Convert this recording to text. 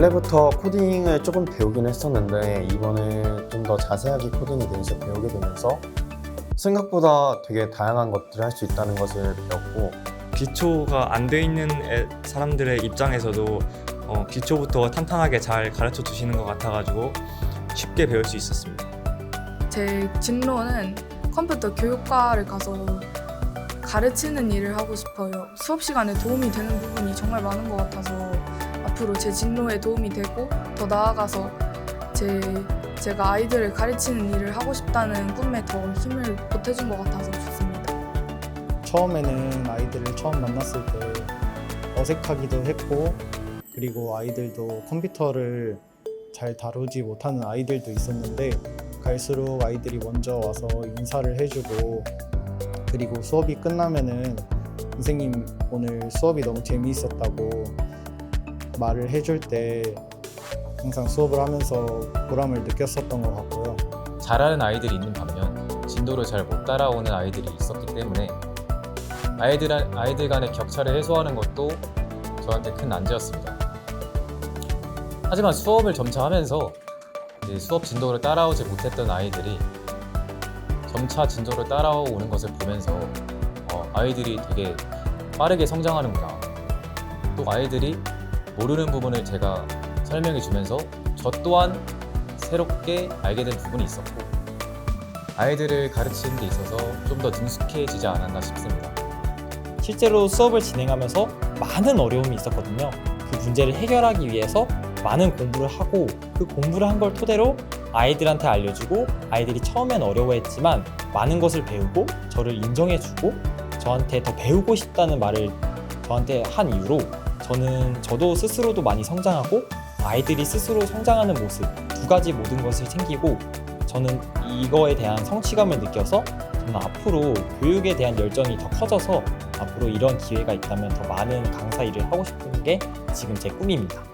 전부터 코딩을 조금 배우긴 했었는데 이번에 좀 더 자세하게 코딩에 대해서 배우게 되면서 생각보다 되게 다양한 것들을 할 수 있다는 것을 배웠고 기초가 안 돼 있는 애- 사람들의 입장에서도 어, 기초부터 탄탄하게 잘 가르쳐 주시는 것 같아가지고 쉽게 배울 수 있었습니다. 제 진로는 컴퓨터 교육과를 가서 가르치는 일을 하고 싶어요. 수업 시간에 도움이 되는 부분이 정말 많은 것 같아서 앞으로 제 진로에 도움이 되고 더 나아가서 제 제가 아이들을 가르치는 일을 하고 싶다는 꿈에 더 힘을 보태준 것 같아서 좋습니다. 처음에는 아이들을 처음 만났을 때 어색하기도 했고 그리고 아이들도 컴퓨터를 잘 다루지 못하는 아이들도 있었는데 갈수록 아이들이 먼저 와서 인사를 해주고 그리고 수업이 끝나면은 선생님 오늘 수업이 너무 재미있었다고 말을 해줄 때 항상 수업을 하면서 보람을 느꼈었던 것 같고요. 잘하는 아이들이 있는 반면 진도를 잘 못 따라오는 아이들이 있었기 때문에 아이들, 아이들 간의 격차를 해소하는 것도 저한테 큰 난제였습니다. 하지만 수업을 점차 하면서 수업 진도를 따라오지 못했던 아이들이 점차 진도를 따라오는 것을 보면서 어, 아이들이 되게 빠르게 성장하는구나. 또 아이들이 모르는 부분을 제가 설명해 주면서 저 또한 새롭게 알게 된 부분이 있었고 아이들을 가르치는 데 있어서 좀 더 능숙해지지 않았나 싶습니다. 실제로 수업을 진행하면서 많은 어려움이 있었거든요. 그 문제를 해결하기 위해서 많은 공부를 하고 그 공부를 한 걸 토대로 아이들한테 알려주고 아이들이 처음엔 어려워했지만 많은 것을 배우고 저를 인정해주고 저한테 더 배우고 싶다는 말을 저한테 한 이후로 저는 저도 스스로도 많이 성장하고 아이들이 스스로 성장하는 모습 두 가지 모든 것을 챙기고 저는 이거에 대한 성취감을 느껴서 저는 앞으로 교육에 대한 열정이 더 커져서 앞으로 이런 기회가 있다면 더 많은 강사 일을 하고 싶은 게 지금 제 꿈입니다.